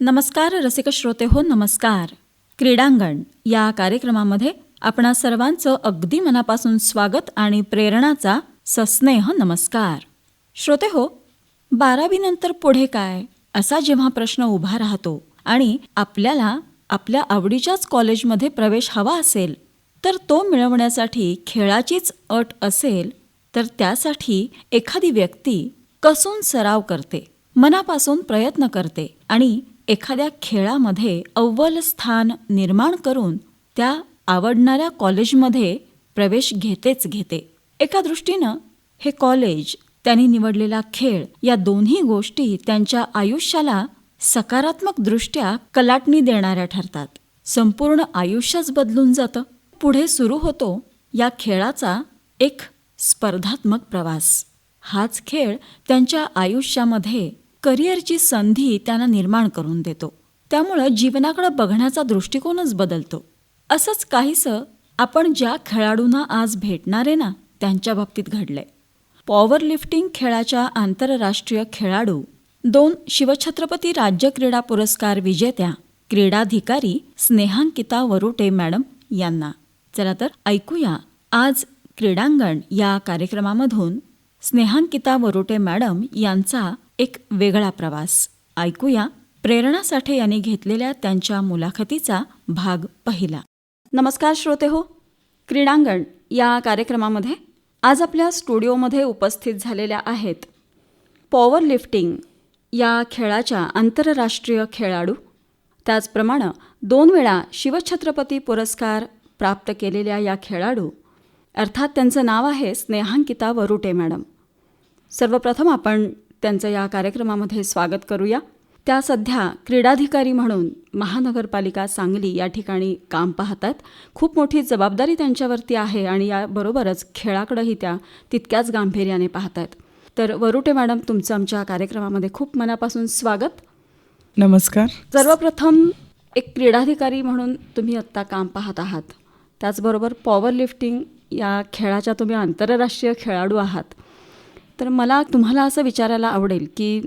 नमस्कार रसिक श्रोते हो नमस्कार. क्रीडांगण या कार्यक्रमामध्ये आपणा सर्वांचं अगदी मनापासून स्वागत आणि प्रेरणाचा सस्नेह नमस्कार. श्रोते हो बारावीनंतर पुढे काय? असा जेव्हा प्रश्न उभा राहतो आणि आपल्याला आपल्या आवडीच्याच कॉलेजमध्ये प्रवेश हवा असेल तर तो मिळवण्यासाठी खेळाचीच अट असेल तर त्यासाठी एखादी व्यक्ती कसून सराव करते मनापासून प्रयत्न करते आणि एखाद्या खेळामध्ये अव्वल स्थान निर्माण करून त्या आवडणाऱ्या कॉलेजमध्ये प्रवेश घेतेच घेते. एका दृष्टीनं हे कॉलेज त्यांनी निवडलेला खेळ या दोन्ही गोष्टी त्यांच्या आयुष्याला सकारात्मकदृष्ट्या कलाटणी देणाऱ्या ठरतात. संपूर्ण आयुष्यच बदलून जातं. पुढे सुरू होतो या खेळाचा एक स्पर्धात्मक प्रवास. हाच खेळ त्यांच्या आयुष्यामध्ये करिअरची संधी त्यांना निर्माण करून देतो. त्यामुळं जीवनाकडे बघण्याचा दृष्टिकोनच बदलतो. असंच काहीसं आपण ज्या खेळाडूंना आज भेटणारे ना त्यांच्या बाबतीत घडलंय. पॉवर लिफ्टिंग खेळाच्या आंतरराष्ट्रीय खेळाडू दोन शिवछत्रपती राज्य क्रीडा पुरस्कार विजेत्या क्रीडाधिकारी स्नेहांकिता वरुटे मॅडम यांना. चला तर ऐकूया आज क्रीडांगण या कार्यक्रमामधून स्नेहांकिता वरुटे मॅडम यांचा एक वेगळा प्रवास. ऐकूया प्रेरणा साठे यांनी घेतलेल्या त्यांच्या मुलाखतीचा भाग पहिला. नमस्कार श्रोते हो. क्रीडांगण या कार्यक्रमामध्ये आज आपल्या स्टुडिओमध्ये उपस्थित झालेल्या आहेत पॉवर लिफ्टिंग या खेळाच्या आंतरराष्ट्रीय खेळाडू. त्याचप्रमाणे दोन वेळा शिवछत्रपती पुरस्कार प्राप्त केलेल्या या खेळाडू. अर्थात त्यांचं नाव आहे स्नेहांकिता वरुटे मॅडम. सर्वप्रथम आपण त्यांचं या कार्यक्रमामध्ये स्वागत करूया. त्या सध्या क्रीडाधिकारी म्हणून महानगरपालिका सांगली या ठिकाणी काम पाहतात. खूप मोठी जबाबदारी त्यांच्यावरती आहे आणि याबरोबरच खेळाकडेही त्या तितक्याच गांभीर्याने पाहतात. तर वरुटे मॅडम तुमचं आमच्या कार्यक्रमामध्ये खूप मनापासून स्वागत. नमस्कार. सर्वप्रथम एक क्रीडाधिकारी म्हणून तुम्ही आत्ता काम पाहत आहात. त्याचबरोबर पॉवर लिफ्टिंग या खेळाच्या तुम्ही आंतरराष्ट्रीय खेळाडू आहात. तर मला तुम्हाला असं विचारायला आवडेल की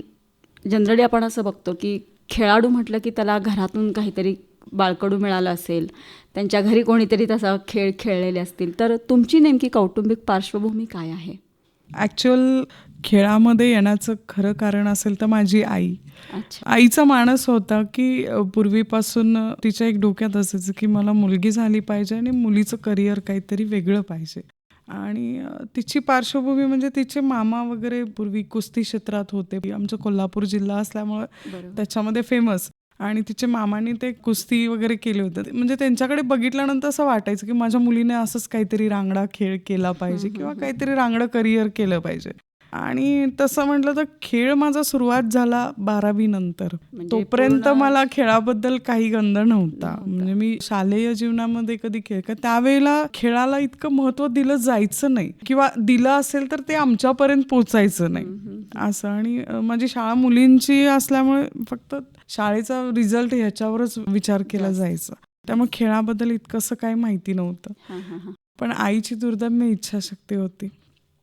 जनरली आपण असं बघतो की खेळाडू म्हटलं की त्याला घरातून काहीतरी बाळकडू मिळालं असेल त्यांच्या घरी कोणीतरी तसा खेळ खेळलेले असतील तर तुमची नेमकी कौटुंबिक पार्श्वभूमी काय आहे? ॲक्च्युअल खेळामध्ये येण्याचं खरं कारण असेल तर माझी आई. आईचा मानस होता की पूर्वीपासून तिच्या एक डोक्यात असायचं की मला मुलगी झाली पाहिजे आणि मुलीचं करिअर काहीतरी वेगळं पाहिजे. आणि तिची पार्श्वभूमी म्हणजे तिचे मामा वगैरे पूर्वी कुस्ती क्षेत्रात होते. आमचं कोल्हापूर जिल्हा असल्यामुळे त्याच्यामध्ये फेमस आणि तिच्या मामाने ते कुस्ती वगैरे केले होते. म्हणजे त्यांच्याकडे बघितल्यानंतर असं वाटायचं की माझ्या मुलीने असंच काहीतरी रांगडा खेळ केला पाहिजे किंवा काहीतरी रांगडं करिअर केलं पाहिजे. आणि तसं म्हटलं तर खेळ माझा सुरुवात झाला बारावी नंतर. म्हणजे तोपर्यंत मला खेळाबद्दल काही गंध नव्हता. म्हणजे मी शालेय जीवनामध्ये कधी खेळ का त्यावेळेला खेळाला इतकं महत्त्व दिलं जायचं नाही. किंवा दिलं असेल तर ते आमच्यापर्यंत पोचायचं नाही. असं आणि माझी शाळा मुलींची असल्यामुळे फक्त शाळेचा रिझल्ट ह्याच्यावरच विचार केला जायचा. त्यामुळे खेळाबद्दल इतकंसं काही माहिती नव्हतं. पण आईची दुर्दम्य इच्छाशक्ती होती.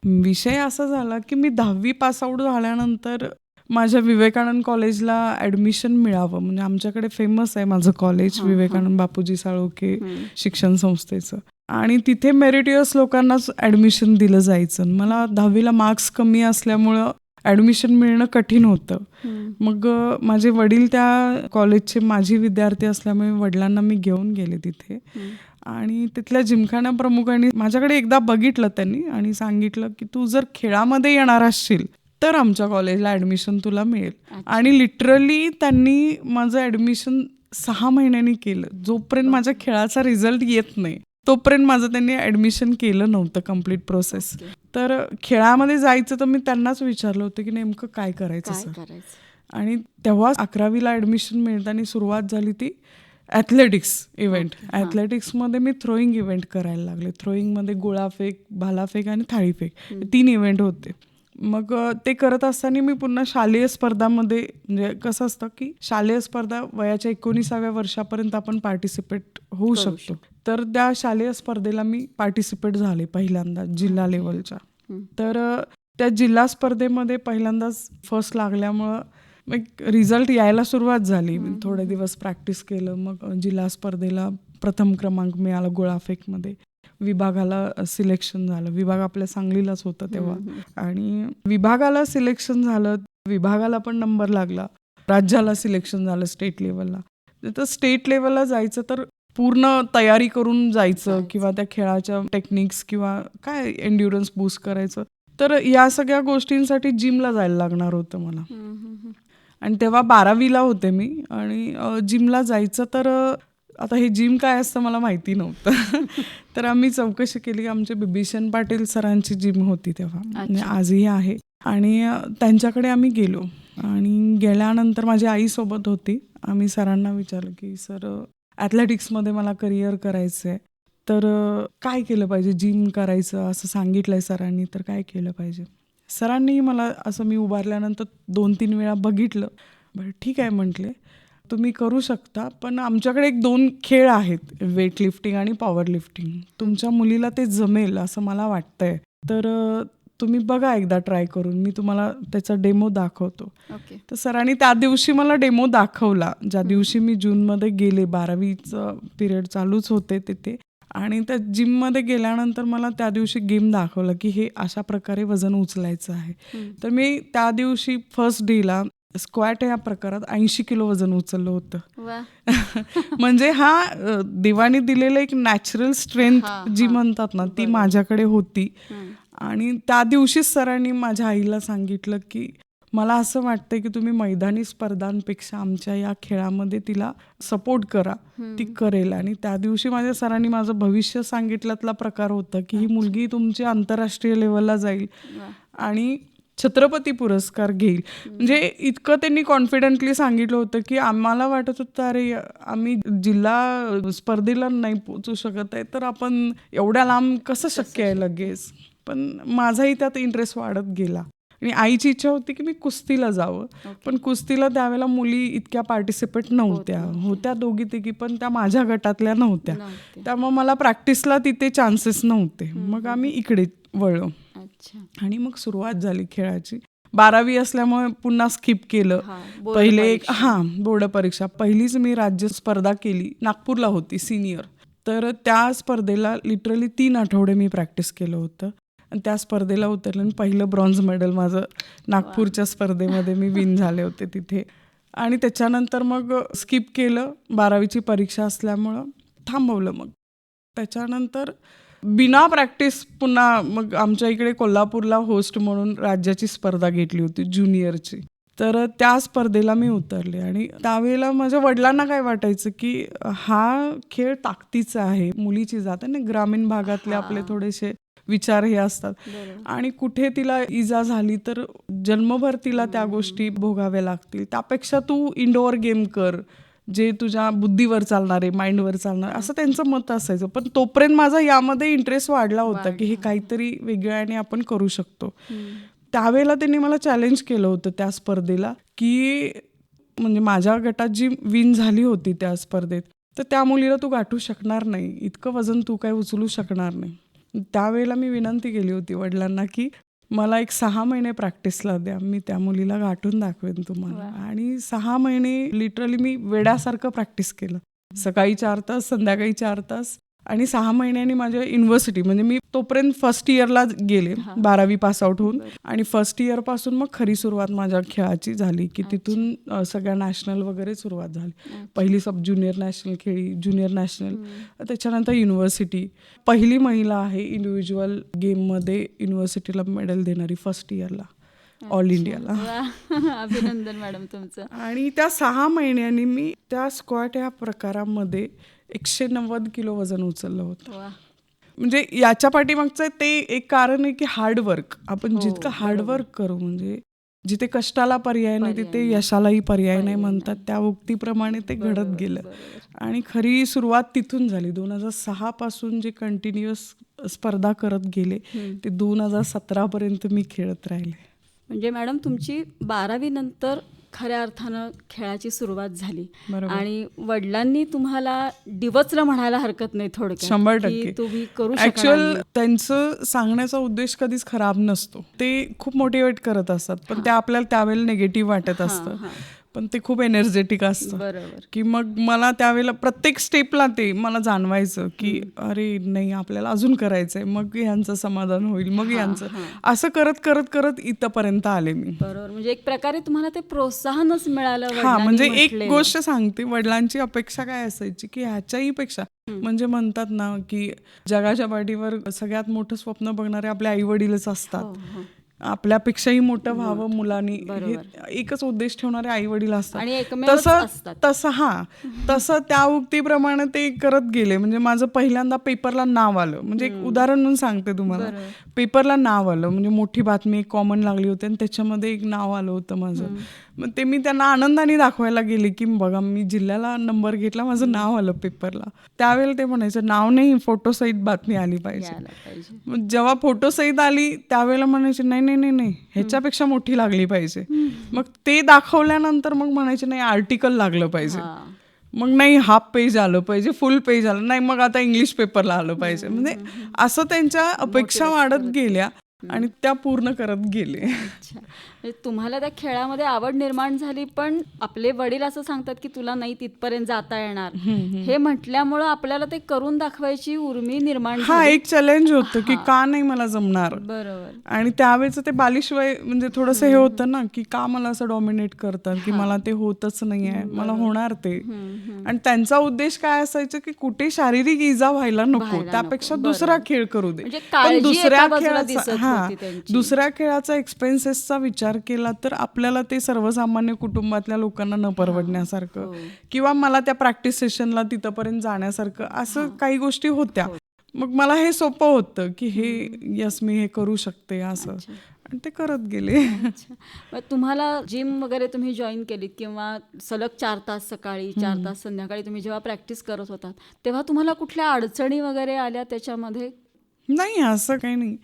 विषय असा झाला की मी दहावी पास आऊट झाल्यानंतर माझ्या विवेकानंद कॉलेजला ॲडमिशन मिळावं म्हणजे आमच्याकडे फेमस आहे माझं कॉलेज. विवेकानंद बापूजी साळोके. शिक्षण संस्थेचं आणि तिथे मेरिटियस लोकांनाच ॲडमिशन दिलं जायचं मला दहावीला मार्क्स कमी असल्यामुळं ॲडमिशन मिळणं कठीण होतं. मग माझे वडील त्या कॉलेजचे माझी विद्यार्थी असल्यामुळे वडिलांना मी घेऊन गेले तिथे. आणि तिथल्या जिमखाना प्रमुखांनी माझ्याकडे एकदा बघितलं त्यांनी आणि सांगितलं की तू जर खेळामध्ये येणार असशील तर आमच्या कॉलेजला ॲडमिशन तुला मिळेल. आणि लिटरली त्यांनी माझं ॲडमिशन सहा महिन्यांनी केलं. जोपर्यंत माझ्या खेळाचा रिझल्ट येत नाही तोपर्यंत माझं त्यांनी ॲडमिशन केलं नव्हतं कंप्लीट प्रोसेस. तर खेळामध्ये जायचं तर मी त्यांनाच विचारलं होतं की नेमकं काय करायचं सर आणि तेव्हा अकरावीला ॲडमिशन मिळताना सुरुवात झाली ती. Athletics event. ॲथलेटिक्समध्ये मी थ्रोईंग इव्हेंट करायला लागले. थ्रोईंगमध्ये गोळाफेक भालाफेक आणि थाळीफेक तीन इव्हेंट होते. मग ते करत असताना मी पुन्हा शालेय स्पर्धामध्ये म्हणजे कसं असतं की शालेय स्पर्धा वयाच्या एकोणीसाव्या वर्षापर्यंत आपण पार्टिसिपेट होऊ शकतो. तर त्या शालेय स्पर्धेला मी पार्टिसिपेट झाले पहिल्यांदा जिल्हा लेवलच्या. तर त्या जिल्हा स्पर्धेमध्ये पहिल्यांदाच फर्स्ट लागल्यामुळं मग रिझल्ट यायला सुरुवात झाली. थोडे दिवस प्रॅक्टिस केलं. मग जिल्हा स्पर्धेला प्रथम क्रमांक मिळाला गोळाफेकमध्ये विभागाला सिलेक्शन झालं. विभाग आपल्या सांगलीलाच होतं तेव्हा. आणि विभागाला सिलेक्शन झालं. विभागाला पण नंबर लागला. राज्याला सिलेक्शन झालं स्टेट लेवलला तर स्टेट लेवलला जायचं तर पूर्ण तयारी करून जायचं किंवा त्या खेळाच्या टेक्निक्स किंवा काय एन्ड्युरन्स बूस्ट करायचं. तर या सगळ्या गोष्टींसाठी जिमला जायला लागणार होतं मला. आणि तेव्हा बारावीला होते मी. आणि जिमला जायचं तर आता हे जिम काय असतं मला माहिती नव्हतं. तर आम्ही चौकशी केली. आमचे बिभीषण पाटील सरांची जिम होती तेव्हा. म्हणजे आजही आहे. आणि त्यांच्याकडे आम्ही गेलो. आणि गेल्यानंतर माझी आई सोबत होती. आम्ही सरांना विचारलं की सर ॲथलेटिक्समध्ये मला करिअर करायचं आहे तर काय केलं पाहिजे? जिम करायचं असं सांगितलं आहे सरांनी. तर काय केलं पाहिजे? सरांनी मला असं मी उभारल्यानंतर दोन तीन वेळा बघितलं. बरं ठीक आहे म्हटले. तुम्ही करू शकता पण आमच्याकडे एक दोन खेळ आहेत वेट लिफ्टिंग आणि पॉवर लिफ्टिंग तुमच्या मुलीला ते जमेल असं मला वाटतंय. तर तुम्ही बघा एकदा ट्राय करून. मी तुम्हाला त्याचा डेमो दाखवतो. ओके. तर सरांनी त्या दिवशी मला डेमो दाखवला. ज्या दिवशी मी जूनमध्ये गेले बारावीचं पिरियड चालूच होते तिथे. आणि त्या जिममध्ये गेल्यानंतर मला त्या दिवशी गेम दाखवला की हे अशा प्रकारे वजन उचलायचं आहे. तर मी त्या दिवशी फर्स्ट डेला स्क्वॅट या प्रकारात ऐंशी किलो वजन उचललं होतं. म्हणजे हा देवाने दिलेलं एक नॅचरल स्ट्रेंथ जी म्हणतात ना ती माझ्याकडे होती. आणि त्या दिवशीच सरांनी माझ्या आईला सांगितलं की मला असं वाटतं की तुम्ही मैदानी स्पर्धांपेक्षा आमच्या या खेळामध्ये तिला सपोर्ट करा. ती करेल. आणि त्या दिवशी माझ्या सरांनी माझं भविष्य सांगितल्यातला प्रकार होता की ही मुलगी तुमची आंतरराष्ट्रीय लेवलला जाईल आणि छत्रपती पुरस्कार घेईल. म्हणजे इतकं त्यांनी कॉन्फिडेंटली सांगितलं होतं की आम्हाला वाटत होतं अरे आम्ही जिल्हा स्पर्धेला नाही पोचू शकत आहे तर आपण एवढ्या लांब कसं शक्य आहे लगेच? पण माझाही त्यात इंटरेस्ट वाढत गेला. आणि आईची इच्छा होती की मी कुस्तीला जावं. पण कुस्तीला त्यावेळेला मुली इतक्या पार्टिसिपेट नव्हत्या. होत्या दोघी तिघी पण त्या माझ्या गटातल्या नव्हत्या. त्यामुळे मला प्रॅक्टिसला तिथे चान्सेस नव्हते. मग आम्ही इकडे वळलो. आणि मग सुरुवात झाली खेळाची. बारावी असल्यामुळे पुन्हा स्किप केलं. पहिले एक हां बोर्ड परीक्षा. पहिलीच मी राज्य स्पर्धा केली. नागपूरला होती सिनियर तर त्या स्पर्धेला लिटरली तीन आठवडे मी प्रॅक्टिस केलं होतं. आणि त्या स्पर्धेला उतरलं आणि पहिलं ब्रॉन्झ मेडल माझं नागपूरच्या स्पर्धेमध्ये मी विन झाले होते तिथे. आणि त्याच्यानंतर मग स्किप केलं बारावीची परीक्षा असल्यामुळं थांबवलं मग. त्याच्यानंतर बिना प्रॅक्टिस पुन्हा मग आमच्या इकडे कोल्हापूरला होस्ट म्हणून राज्याची स्पर्धा घेतली होती ज्युनियरची. तर त्या स्पर्धेला मी उतरले आणि त्यावेळेला माझ्या वडिलांना काय वाटायचं की हा खेळ ताकदीचा आहे मुलीची जात ना ग्रामीण भागातले आपले थोडेसे विचार हे असतात. आणि कुठे तिला इजा झाली तर जन्मभर तिला त्या गोष्टी भोगाव्या लागतील. त्यापेक्षा तू इंडोअर गेम कर जे तुझ्या बुद्धीवर चालणार आहे माइंडवर चालणार असं त्यांचं मत असायचं. पण तोपर्यंत माझा यामध्ये इंटरेस्ट वाढला होता की हे काहीतरी वेगळ्याने आपण करू शकतो. त्यावेळेला त्यांनी मला चॅलेंज केलं होतं त्या स्पर्धेला की म्हणजे माझ्या गटात जी विन झाली होती त्या स्पर्धेत तर त्या मुलीला तू गाठू शकणार नाही. इतकं वजन तू काय उचलू शकणार नाही. त्यावेळेला मी विनंती केली होती वडिलांना की मला एक सहा महिने प्रॅक्टिसला द्या मी त्या मुलीला गाठून दाखवेन तुम्हाला. आणि सहा महिने लिटरली मी वेड्यासारखं प्रॅक्टिस केलं. सकाळी चार तास संध्याकाळी चार तास. आणि सहा महिन्यांनी माझ्या युनिव्हर्सिटी म्हणजे मी तोपर्यंत फर्स्ट इयरला गेले बारावी पास आउट होऊन. आणि फर्स्ट इयरपासून मग खरी सुरुवात माझ्या खेळाची झाली की तिथून सगळ्या नॅशनल वगैरे सुरुवात झाली. पहिली सब ज्युनियर नॅशनल खेळी ज्युनियर नॅशनल त्याच्यानंतर युनिव्हर्सिटी पहिली महिला आहे इंडिव्हिज्युअल गेममध्ये युनिव्हर्सिटीला मेडल देणारी फर्स्ट इयरला ऑल इंडियाला अभिनंदन मॅडम तुमचं. आणि त्या सहा महिन्यांनी मी त्या स्क्वॉट या प्रकारामध्ये एकशे नव्वद किलो वजन उचललं होतं. म्हणजे याच्या पाठीमागचं ते एक कारण आहे की हार्डवर्क आपण जितकं हार्डवर्क करू म्हणजे जिथे कष्टाला पर्याय नाही तिथे यशालाही पर्याय नाही म्हणतात. त्या उक्तीप्रमाणे ते घडत गेलं. आणि खरी सुरुवात तिथून झाली. दोन हजार सहा पासून जे कंटिन्युअस स्पर्धा करत गेले ते दोन हजार सतरा पर्यंत मी खेळत राहिले. म्हणजे मॅडम तुमची बारावी नंतर खऱ्या अर्थानं खेळाची सुरुवात झाली. आणि वडिलांनी तुम्हाला डिवचलं म्हणायला हरकत नाही थोडक्यात शंभर की टक्के. तुम्ही करू ऍक्च्युअल. त्यांचं सांगण्याचा उद्देश कधीच खराब नसतो. ते खूप मोटिवेट करत असतात पण ते आपल्याला त्यावेळेला निगेटिव्ह वाटत असतं. पण ते खूप एनर्जेटिक असतं. बरोबर. की मग मला त्यावेळेला प्रत्येक स्टेपला ते मला जाणवायचं की अरे नाही आपल्याला अजून करायचंय. मग यांचं समाधान होईल मग यांचं असं करत करत करत इथपर्यंत आले मी. बरोबर. म्हणजे एक प्रकारे तुम्हाला ते प्रोत्साहनच मिळालं हा म्हणजे एक. गोष्ट सांगते. वडिलांची अपेक्षा काय असायची? की ह्याच्याही पेक्षा म्हणजे म्हणतात ना की जगाच्या पाठीवर सगळ्यात मोठं स्वप्न बघणारे आपले आई वडीलच असतात. हो, हो. आपल्यापेक्षाही मोठं व्हावं मुलांनी. हे एकच उद्देश ठेवणारे आई वडील असतात तसं. तसं हा. तसं त्या उक्तीप्रमाणे ते करत गेले. म्हणजे माझं पहिल्यांदा पेपरला नाव आलं. म्हणजे एक उदाहरण म्हणून सांगते तुम्हाला. पेपरला नाव आलं. म्हणजे मोठी बातमी एक कॉमन लागली होती आणि त्याच्यामध्ये एक नाव आलं होतं माझं. मग ते मी त्यांना आनंदाने दाखवायला गेले की बघा मी जिल्ह्याला नंबर घेतला माझं नाव आलं पेपरला. त्यावेळेला ते म्हणायचं नाव नाही फोटो सहित बातमी आली पाहिजे. जेव्हा फोटो सहित आली त्यावेळेला म्हणायचे नाही नाही नाही नाही. ह्याच्यापेक्षा मोठी लागली पाहिजे. मग ते दाखवल्यानंतर मग म्हणायचे नाही आर्टिकल लागलं पाहिजे. मग नाही हाफ पेज आलं पाहिजे फुल पेज आलं. नाही मग आता इंग्लिश पेपरला आलं पाहिजे. म्हणजे असं त्यांच्या अपेक्षा वाढत गेल्या आणि त्या पूर्ण करत गेले. तुम्हाला त्या खेळामध्ये आवड निर्माण झाली पण आपले वडील असं सांगतात की तुला नाही तिथपर्यंत जाता येणार. हे म्हटल्यामुळं आपल्याला ते करून दाखवायची उर्मी निर्माण हा एक चॅलेंज होतं की का नाही मला जमणार? बरोबर. आणि त्यावेळेचं ते बालिशवय म्हणजे थोडंसं हे होतं ना की का मला असं डॉमिनेट करतात की मला ते होतच नाहीये मला होणार ते. आणि त्यांचा उद्देश काय असायचं की कुठे शारीरिक इजा व्हायला नको त्यापेक्षा दुसरा खेळ करू दे. म्हणजे पण दुसऱ्या खेळाचा हा. दुसऱ्या खेळाचा एक्सपेन्सेसचा विचार केला तर आपल्याला ते सर्वसामान्य कुटुंबातल्या लोकांना न परवडण्यासारखं किंवा मला त्या प्रॅक्टिस सेशनला तिथपर्यंत जाण्यासारखं असं काही गोष्टी होत्या. मग मला हे सोपं होतं की हे यस मी हे करू शकते असं. आणि ते करत गेले. मग तुम्हाला जिम वगैरे तुम्ही जॉईन केलीत किंवा सलग चार तास सकाळी चार तास संध्याकाळी तुम्ही जेव्हा प्रॅक्टिस करत होतात तेव्हा तुम्हाला कुठल्या अडचणी वगैरे आल्या त्याच्यामध्ये? नाही असं काही नाही.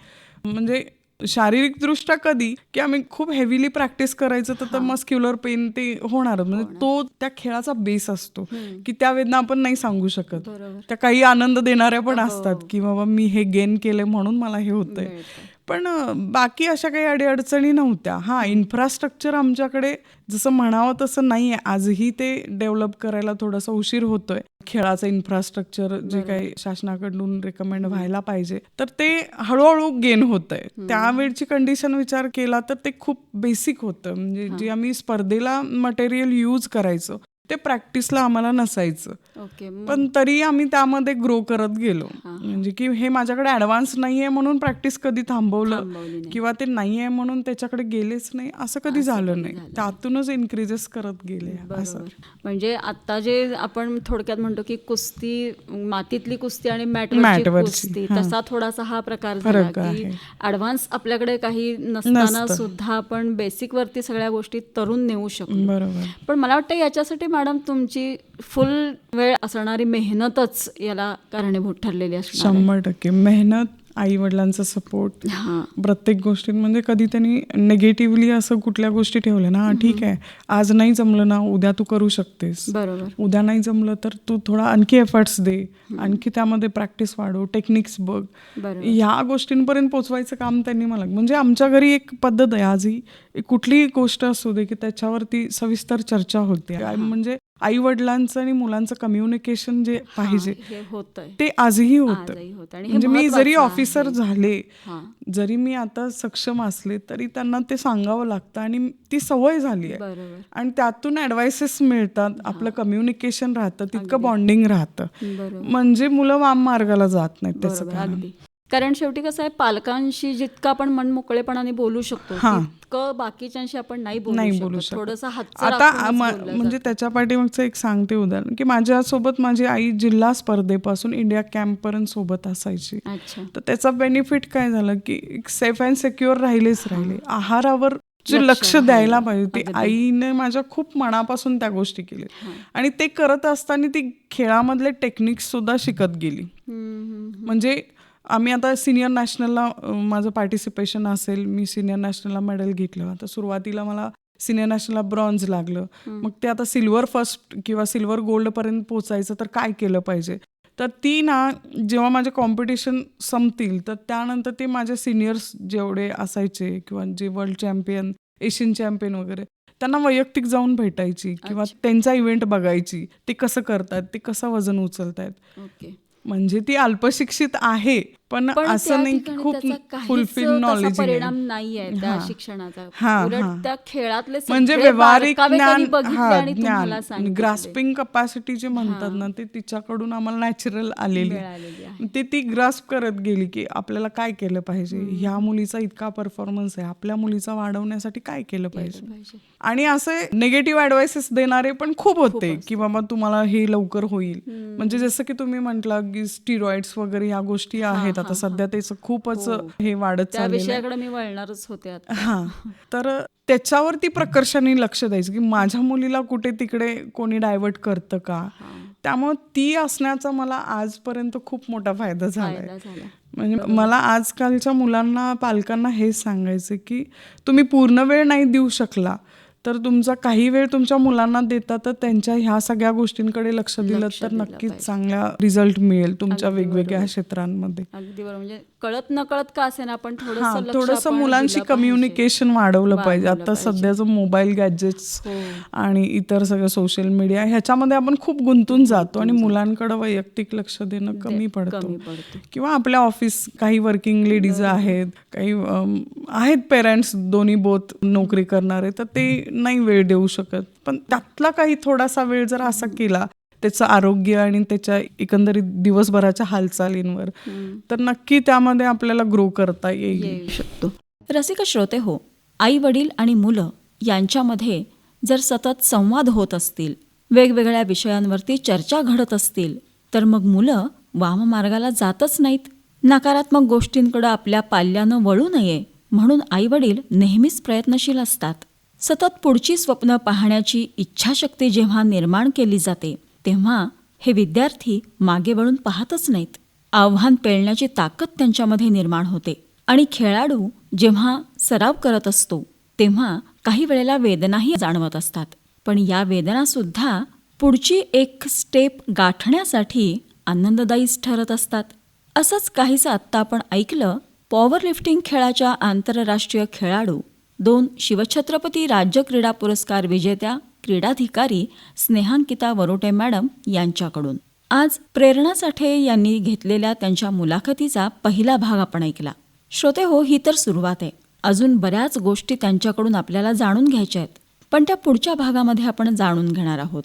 म्हणजे शारीरिक दृष्ट्या कधी की आम्ही खूप हेवीली प्रॅक्टिस करायचं तर तर मस्क्युलर पेन ते होणार. म्हणजे तो त्या खेळाचा बेस असतो की त्या वेदना आपण नाही सांगू शकत. त्या काही आनंद देणाऱ्या पण असतात की बाबा मी हे गेन केले म्हणून मला हे होतंय. पण बाकी अशा काही अडीअडचणी नव्हत्या. हा इन्फ्रास्ट्रक्चर आमच्याकडे जसं म्हणावं तसं नाही आहे आजही ते डेव्हलप करायला थोडासा उशीर होतोय. खेळाचं इन्फ्रास्ट्रक्चर जे काही शासनाकडून रेकमेंड व्हायला पाहिजे. तर ते हळूहळू गेन होत आहे त्यावेळची कंडिशन विचार केला तर ते खूप बेसिक होतं. म्हणजे जे आम्ही स्पर्धेला मटेरियल यूज करायचो ते प्रॅक्टिसला आम्हाला नसायचं. ओके पण तरी आम्ही त्यामध्ये ग्रो करत गेलो. म्हणजे की हे माझ्याकडे ऍडव्हान्स नाहीये म्हणून प्रॅक्टिस कधी थांबवलं थांबवली नाही. किंवा ते नाहीये म्हणून त्याच्याकडे गेलेच नाही असं कधी झालं नाही. त्यातूनच इन्क्रीजेस करत गेले असं. बरोबर. म्हणजे आता जे आपण थोडक्यात म्हणतो की कुस्ती मातीतली कुस्ती आणि मॅटवरची मॅटवरची, कुस्ती हां. तसा थोडासा हा प्रकार झाला फरक की आहे. ऍडव्हान्स आपल्याकडे काही नसताना नसतं. सुद्धा आपण बेसिक वरती सगळ्या गोष्टी तरून नेऊ शकतो बरोबर. पण मला वाटतं याच्यासाठी मॅडम तुमची फुल वेळ असणारी मेहनतच याला कारणीभूत ठरलेली असणार शंभर टक्के. मेहनत आई वडिलांचा सपोर्ट हा. प्रत्येक गोष्टीत म्हणजे कधी त्यांनी नेगेटिव्हली असं कुठल्या गोष्टी ठेवल्या ना "हा, ठीक आहे आज नाही जमलं ना उद्या तू करू शकतेस. बरोबर. उद्या नाही जमलं तर तू थोडा आणखी एफर्ट्स दे आणखी त्यामध्ये प्रॅक्टिस वाढव टेक्निक्स बघ. बरोबर. ह्या गोष्टींपर्यंत पोचवायचं काम त्यांनी मला म्हणजे आमच्या घरी एक पद्धत आहे आजही कुठलीही गोष्ट असू दे की त्याच्यावरती सविस्तर चर्चा होते. म्हणजे आई वडिलांचं आणि मुलांचं कम्युनिकेशन जे पाहिजे ते आजही होतं. म्हणजे मी जरी ऑफिसर झाले जरी मी आता सक्षम असले तरी त्यांना ते सांगावं लागतं आणि ती सवय झाली आहे. आणि त्यातून ऍडवायसेस मिळतात. आपलं कम्युनिकेशन राहतं तितकं बॉन्डिंग राहतं. म्हणजे मुलं वाम मार्गाला जात नाहीत त्याचं कारण शेवटी कसं आहे पालकांशी जितकं आपण मन मोकळेपणाने बोलू शकतो हा. तितकं बाकीच्यांशी आपण नाही नाही बोलू बोलू शकत. शकत. थोडंसं हातचं आता राखूनच आम्हा- बोललं म्हणजे जातं. त्याच्या पाठीमागचं एक सांगते उदाहरण की माझ्यासोबत माझी आई जिल्हा स्पर्धेपासून इंडिया कॅम्प पर्यंत सोबत असायची. अच्छा. तर त्याचा बेनिफिट काय झालं की सेफ अँड सिक्युअर राहिलेच राहिले. आहारावर जे लक्ष द्यायला पाहिजे ते आईने माझ्या खूप मनापासून त्या गोष्टी केल्या. आणि ते करत असताना ती खेळामधले टेक्निक्स सुद्धा शिकत गेली. हम्म, हम्म, म्हणजे आम्ही आता सिनियर नॅशनलला माझं पार्टिसिपेशन असेल मी सिनियर नॅशनलला मेडल घेतलं. आता सुरुवातीला मला सिनियर नॅशनलला ब्रॉन्झ लागलं. मग ते आता सिल्वर फर्स्ट किंवा सिल्वर गोल्डपर्यंत पोचायचं तर काय केलं पाहिजे? तर ती ना जेव्हा माझे कॉम्पिटिशन संपतील तर त्यानंतर ते माझे सिनियर्स जेवढे असायचे किंवा जे वर्ल्ड चॅम्पियन एशियन चॅम्पियन वगैरे त्यांना वैयक्तिक जाऊन भेटायची किंवा. त्यांचा इव्हेंट बघायची. ते कसं करतात ते कसं वजन उचलतायत. म्हणजे ती अल्पशिक्षित आहे. पण असं नाही खूप फुलफिल नॉलेज परिणाम नाहीये त्या. शिक्षणाचा. उलट. त्या खेळातले म्हणजे व्यवहारिक ज्ञान. ग्रास्पिंग कपॅसिटी जे म्हणतात ना ते तिच्याकडून आम्हाला नॅचरल आलेली ते ती ग्रास्प करत गेली की आपल्याला काय केलं पाहिजे? ह्या मुलीचा इतका परफॉर्मन्स आहे. आपल्या मुलीचा वाढवण्यासाठी काय केलं पाहिजे. आणि असे निगेटिव्ह ऍडवाइसेस देणारे पण खूप होते की बाबा तुम्हाला हे लवकर होईल. म्हणजे जसं की तुम्ही म्हटलं की स्टिरॉइड्स वगैरे ह्या गोष्टी आहेत. आता सध्या त्याचं खूपच हे. वाढत हो. त्या चाललेलं आहे. विषयाकडे मी वळणारच होते हा. तर त्याच्यावरती प्रकर्षाने लक्ष द्यायचं की माझ्या मुलीला कुठे तिकडे कोणी डायव्हर्ट करतं का? त्यामुळे ती असण्याचा मला आजपर्यंत खूप मोठा फायदा झालाय. फायदा झाला म्हणजे मला आजकालच्या मुलांना पालकांना हेच सांगायचं की तुम्ही पूर्ण वेळ नाही देऊ शकला तर तुमचा काही वेळ तुमच्या मुलांना देता तर त्यांच्या ह्या सगळ्या गोष्टींकडे लक्ष दिलं तर नक्कीच. चांगला रिझल्ट मिळेल तुमच्या वेगवेगळ्या. क्षेत्रांमध्ये अगदी बरोबर म्हणजे कळत न कळत का असेना आपण हा थोडंसं मुलांशी. कम्युनिकेशन वाढवलं पाहिजे आता. सध्याचं मोबाईल गॅजेट्स. आणि इतर सगळं सोशल मीडिया ह्याच्यामध्ये आपण खूप गुंतून जातो आणि मुलांकडे वैयक्तिक लक्ष देणं कमी पडतो किंवा आपल्या ऑफिस काही वर्किंग लेडीज आहेत काही आहेत पेरेंट्स दोन्ही बोथ नोकरी करणारे तर ते नाही वेळ देऊ शकत. पण त्यातला काही थोडासा वेळ जर असा केला त्याचं आरोग्य आणि त्याच्या एकंदरीत दिवसभराच्या हालचालींवर तर नक्की त्यामध्ये आपल्याला ग्रो करता येईल. येऊ शकतो. रसिक श्रोते हो आई वडील आणि मुलं यांच्यामध्ये जर सतत संवाद होत असतील वेगवेगळ्या विषयांवरती चर्चा घडत असतील तर मग मुलं वाममार्गाला जातच नाहीत. नकारात्मक गोष्टींकडे आपल्या पाल्यानं वळू नये म्हणून आई वडील नेहमीच प्रयत्नशील असतात. सतत पुढची स्वप्न पाहण्याची इच्छाशक्ती जेव्हा निर्माण केली जाते तेव्हा हे विद्यार्थी मागे वळून पाहतच नाहीत. आव्हान पेलण्याची ताकद त्यांच्यामध्ये निर्माण होते. आणि खेळाडू जेव्हा सराव करत असतो तेव्हा काही वेळेला वेदनाही जाणवत असतात. पण या वेदनासुद्धा पुढची एक स्टेप गाठण्यासाठी आनंददायीच ठरत असतात. असंच काहीसं आत्ता आपण ऐकलं पॉवर लिफ्टिंग खेळाच्या आंतरराष्ट्रीय खेळाडू दोन शिवछत्रपती राज्य क्रीडा पुरस्कार विजेत्या क्रीडाधिकारी स्नेहांकिता वरोटे मॅडम यांच्याकडून. आज प्रेरणा साठे यांनी घेतलेल्या त्यांच्या मुलाखतीचा पहिला भाग आपण ऐकला. श्रोते हो ही तर सुरुवात आहे. अजून बऱ्याच गोष्टी त्यांच्याकडून आपल्याला जाणून घ्यायच्या आहेत. पण त्या पुढच्या भागामध्ये आपण जाणून घेणार आहोत.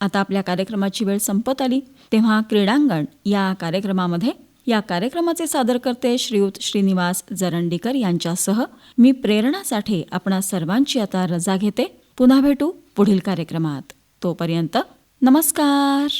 आता आपल्या कार्यक्रमाची वेळ संपत आली. तेव्हा क्रीडांगण या कार्यक्रमामध्ये या कार्यक्रमाचे सादर करते श्रीयुत श्रीनिवास जरंडीकर यांच्यासह मी प्रेरणा साठे आपणा सर्वांची आता रजा घेते. पुन्हा भेटू पुढील कार्यक्रमात. तोपर्यंत नमस्कार.